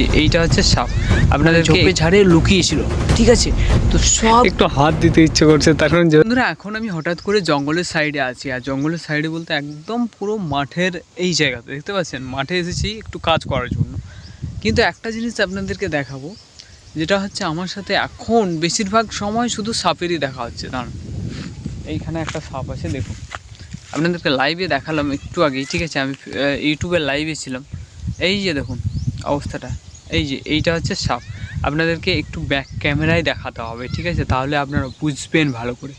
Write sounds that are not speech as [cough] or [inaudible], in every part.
যে এইটা হচ্ছে সাপ। আপনাদের ঝোপে ঝাড়ে লুকিয়েছিল। ঠিক আছে? তো সব একটু হাত দিতে ইচ্ছে করছে তার কারণ বন্ধুরা এখন আমি হঠাৎ করে জঙ্গলের সাইডে আছি আর জঙ্গলের সাইডে বলতে একদম পুরো মাঠের এই জায়গাতে দেখতে পাচ্ছেন? মাঠে এসেছি একটু কাজ করার জন্য। কিন্তু একটা জিনিস আপনাদেরকে দেখাবো যেটা হচ্ছে আমার সাথে এখন বেশিরভাগ সময় শুধু সাপেরই দেখা হচ্ছে। দাঁড়ান। এইখানে একটা সাপ আছে দেখুন। আপনাদেরকে লাইভে দেখালাম একটু আগেই ঠিক আছে? আমি ইউটিউবে লাইভে ছিলাম। এই যে দেখুন অবস্থাটা। এই যে, এইটা হচ্ছে সাপ। আপনাদেরকে একটু ব্যাক ক্যামেরায় দেখাতে হবে, ঠিক আছে? তাহলে আপনারা বুঝবেন ভালো করে।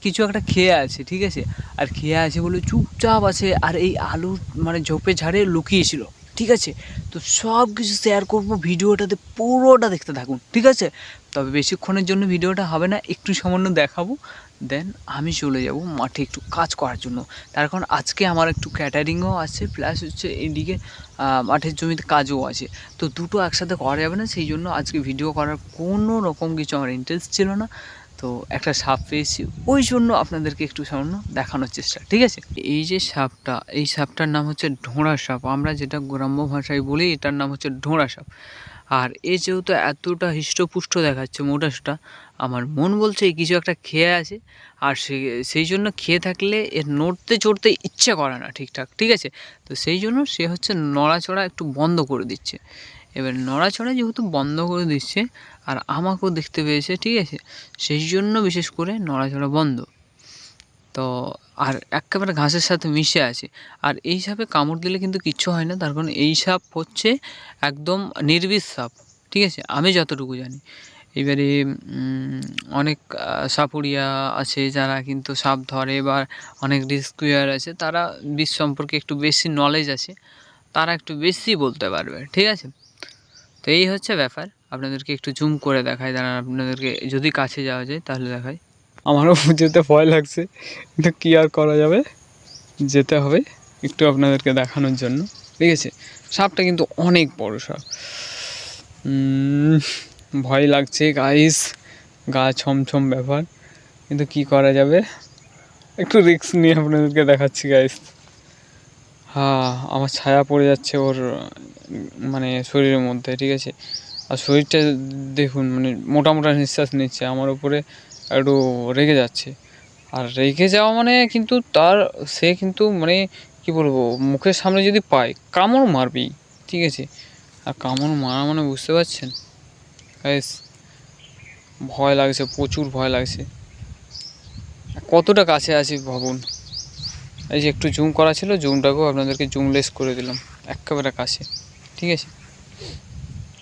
কিছু একটা খেয়ে আছে, ঠিক আছে? আর খেয়ে আছে বলে চুপচাপ আছে, আর এই আলুর মানে ঝোপে ঝাড়ে লুকিয়েছিল। ঠিক আছে? তো সব কিছু শেয়ার করব ভিডিওটাতে পুরোটা দেখতে থাকুন ঠিক আছে? তবে বেশিক্ষণের জন্য ভিডিওটা হবে না একটু সামান্য দেখাবো দেন আমি চলে যাব মাঠে একটু কাজ করার জন্য। তার কারণ আজকে আমার একটু ক্যাটারিংও আছে প্লাস হচ্ছে এইদিকে আহ, মাঠের জমিতে কাজও আছে। তো দুটো একসাথে করা যাবে না সেই জন্য আজকে ভিডিও করার কোনো রকম কিছু আমার ইন্টারেস্ট ছিল না। তো একটা সাপ পেয়েছি, ওই জন্য আপনাদেরকে একটু সামান্য দেখানোর চেষ্টা। ঠিক আছে? এই যে সাপটা, এই সাপটার নাম হচ্ছে ঢোঁড়া সাপ। আমরা যেটা গ্রাম্য ভাষায় বলি, এটার নাম হচ্ছে ঢোঁড়া সাপ। আর এ যেহেতু এতটা হৃষ্টপুষ্ট দেখাচ্ছে মোটাসোটা, আমার মন বলছে কিছু একটা খেয়ে আছে আর সেই জন্য খেয়ে থাকলে এর নড়তে চড়তে ইচ্ছে করে না ঠিকঠাক। ঠিক আছে? তো সেই জন্য সে হচ্ছে নড়াচড়া একটু বন্ধ করে দিচ্ছে। এবার নড়াচড়া যেহেতু বন্ধ করে দিচ্ছে আর আমাকেও দেখতে পেয়েছে ঠিক আছে? সেই জন্য বিশেষ করে নড়াচড়া বন্ধ। তো আর একেবারে ঘাসের সাথে মিশে আছে। আর এই সাপে কামড় দিলে কিন্তু কিচ্ছু হয় না তার কারণ এই সাপ হচ্ছে একদম নির্বিষ সাপ ঠিক আছে? আমি যতটুকু জানি। এবারে অনেক আহ, সাপুরিয়া আছে যারা কিন্তু সাপ ধরে বা অনেক রিস্কুয়ার আছে তারা বিষ সম্পর্কে একটু বেশি নলেজ আছে তারা একটু বেশি বলতে পারবে ঠিক আছে? তো এই হচ্ছে ব্যাপার। আপনাদেরকে একটু জুম করে দেখাই। দাঁড়ান, আপনাদেরকে যদি কাছে যাওয়া যায় তাহলে দেখাই। আমারও [laughs] যেতে ভয় লাগছে। কিন্তু কী আর করা যাবে? যেতে হবে একটু আপনাদেরকে দেখানোর জন্য। ঠিক আছে? সাপটা কিন্তু অনেক বড় সাপ। ভয় লাগছে গাইস গা ছমছম ব্যাপার। কিন্তু কি করা যাবে? একটু রিস্ক নিয়ে আপনাদেরকে দেখাচ্ছি গাইস আমার ছায়া পড়ে যাচ্ছে ওর মানে শরীরের মধ্যে, ঠিক আছে? আর শরীরটা দেখুন মানে মোটা মোটা নিঃশ্বাস নিচ্ছে, আমার উপরে একটু রেগে যাচ্ছে। আর রেগে যাওয়া মানে কিন্তু তার, সে কিন্তু মানে কি বলব, মুখের সামনে যদি পায়, কামড় মারবেই, ঠিক আছে? আর কামড় মারা মানে বুঝতে পারছেন? ভয় লাগছে, প্রচুর ভয় লাগছে। কতটা কাছে আছি ভাবুন। এই যে একটু জুম করা ছিল জুমটাকেও আপনাদেরকে জুমলেস করে দিলাম, একেবারে কাছে, ঠিক আছে?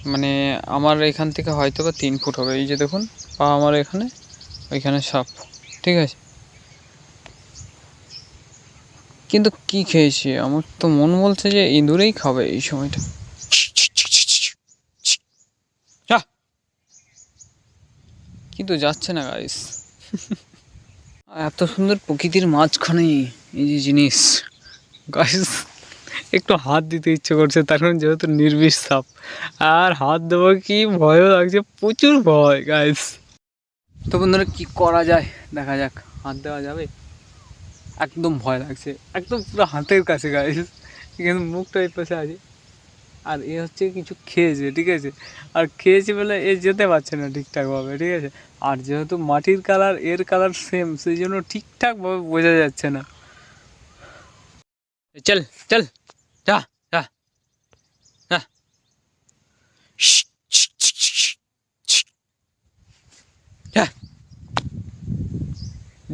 মানে আমার এখান থেকে হয়তো বা তিন ফুট হবে, এই যে দেখুন, পা আমার এখানে, ওইখানে সাপ, ঠিক আছে? কিন্তু কি খেয়েছি? আমার তো মন বলছে যে ইঁদুরেই খাবে এই সময়টা। কিন্তু যাচ্ছে না গাইস [laughs] এত সুন্দর প্রকৃতির মাঝখানে। এই যে জিনিস। গাইস একটু হাত দিতে ইচ্ছে করছে, তার কারণ যেহেতু নির্বিষ সাপ। আর হাত দেবো কি ভয়ও লাগছে, প্রচুর ভয় গাইস তো বন্ধুরা, কি করা যায়? দেখা যাক, হাত দেওয়া যাবে? একদম ভয় লাগছে, একদম পুরো হাতের কাছে গাইস কিন্তু মুখটা এই পাশে আছে। আর এ হচ্ছে কিছু খেয়েছে, ঠিক আছে? আর খেয়েছে বলে এ যেতে পারছে না ঠিকঠাকভাবে, ঠিক আছে? আর যেহেতু মাটির কালারের কালার সেম সেই জন্য ঠিকঠাকভাবে বোঝা যাচ্ছে না। চল চল যা যা। যা। যা।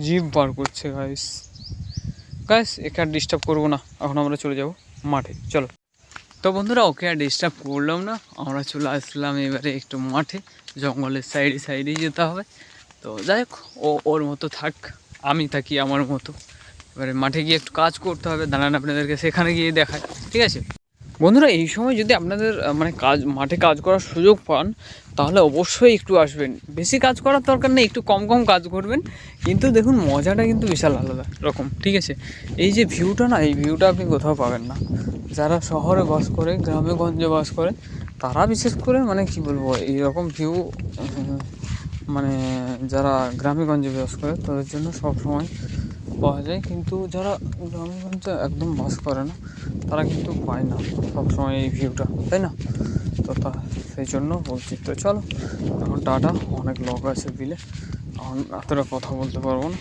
জিভ বার করছে গাইস গাইস একে আর ডিস্টার্ব করব না। এখন আমরা চলে যাব মাঠে। চলো। তো বন্ধুরা ওকে আর ডিস্টার্ব করলাম না। আমরা চলে আসলাম এবারে একটু মাঠে। জঙ্গলের সাইডে সাইডেই যেতে হবে। তো যাই হোক ও ওর মতো থাক। আমি থাকি আমার মতো। এবারে মাঠে গিয়ে একটু কাজ করতে হবে, দাঁড়ান আপনাদেরকে সেখানে গিয়ে দেখায় ঠিক আছে? বন্ধুরা, এই সময় যদি আপনাদের মানে কাজ, মাঠে কাজ করার সুযোগ পান, তাহলে অবশ্যই একটু আসবেন। বেশি কাজ করার দরকার নেই, একটু কম কম কাজ করবেন, কিন্তু দেখুন মজাটা কিন্তু বিশাল আলাদা রকম, ঠিক আছে? এই যে ভিউটা না, এই ভিউটা আপনি কোথাও পাবেন না। যারা শহরে বাস করে, গ্রামে গঞ্জে বাস করে, তারা বিশেষ করে মানে কি বলব, এইরকম ভিউ মানে যারা গ্রামে গঞ্জে বাস করে, তাদের জন্য সব সময় পাওয়া যায়, কিন্তু যারা গ্রামগঞ্জে একদম বাস করে না, তারা কিন্তু পায় না সবসময় এই ভিউটা, তাই না? তো তা, সেই জন্য বলছি। তো চলো, এখন টাটা, অনেক লোক আছে বিলে এখন এতটা কথা বলতে পারব না।